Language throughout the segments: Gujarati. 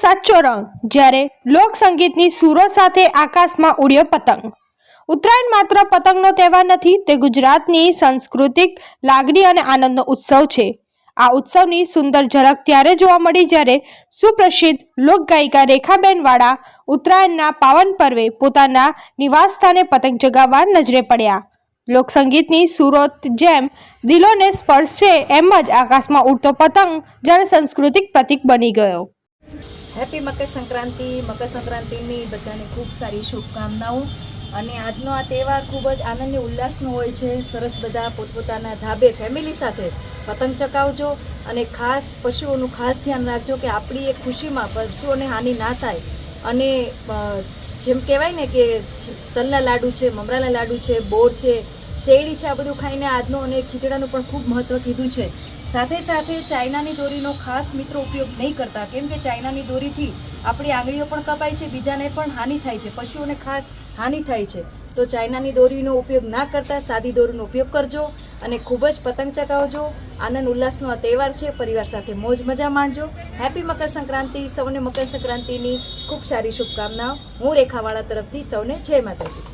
સાચો રંગ જ્યારે લોકસંગીતની સૂરો સાથે આકાશમાં ઉડ્યો પતંગ. ઉત્તરાયણ માત્ર પતંગનો તહેવાર નથી, તે ગુજરાતની સાંસ્કૃતિક લાગણી અને આનંદનો ઉત્સવ છે. આ ઉત્સવની સુંદર ઝલક ત્યારે જોવા મળી જ્યારે સુપ્રસિદ્ધ લોકગાયિકા રેખાબેન વાળા ઉત્તરાયણના પાવન પર્વે પોતાના નિવાસસ્થાને પતંગ ચગાવવા નજરે પડ્યા. લોકસંગીતની સુરત જેમ દિલોને સ્પર્શે એમ જ આકાશમાં ઉડતો પતંગ જ્યારે સાંસ્કૃતિક પ્રતીક બની ગયો. હેપી મકર સંક્રાંતિ મકર સંક્રાંતિની બધાને ખૂબ સારી શુભકામનાઓ. અને આજનો આ તહેવાર ખૂબ જ આનંદ ઉલ્લાસનો હોય છે. સરસ બધા પોતપોતાના ધાબે ફેમિલી સાથે પતંગ ચકાવજો અને ખાસ પશુઓનું ખાસ ધ્યાન રાખજો કે આપણી એ ખુશીમાં પશુઓને હાનિ ના થાય. અને જેમ કહેવાય ને કે તલના લાડુ છે, મમરાના લાડુ છે, બોર છે, શેરડી છે, આ બધું ખાઈને આજનો અને ખીચડાનું પણ ખૂબ મહત્ત્વ કીધું છે. સાથે સાથે ચાઇનાની દોરીનો ખાસ મિત્રો ઉપયોગ નહીં કરતા, કેમ કે ચાઇનાની દોરીથી આપણી આંગળીઓ પણ કપાય છે, બીજાને પણ હાનિ થાય છે, પશુઓને ખાસ હાનિ થાય છે. તો ચાઇનાની દોરીનો ઉપયોગ ના કરતા સાદી દોરીનો ઉપયોગ કરજો અને ખૂબ જ પતંગ ચગાવજો. આનંદ ઉલ્લાસનો આ તહેવાર છે, પરિવાર સાથે મોજ મજા માણજો. હેપી મકર સંક્રાંતિ. સૌને મકર સંક્રાંતિની ખૂબ સારી શુભકામનાઓ. હું રેખાવાળા તરફથી સૌને જય માતાજી.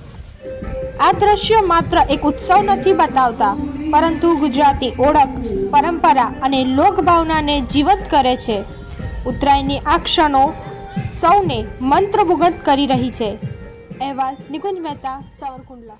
આ દ્રશ્ય માત્ર એક ઉત્સવ નથી બતાવતા, પરંતુ ગુજરાતી ઓળખ. પરંપરા અને લોકભાવનાને જીવંત કરે છે. ઉત્તરાયણની આ ક્ષણો સૌને મંત્રમુગ્ધ કરી રહી છે. અહેવાલ નિકુંજ મહેતા, સાવરકુંડલા.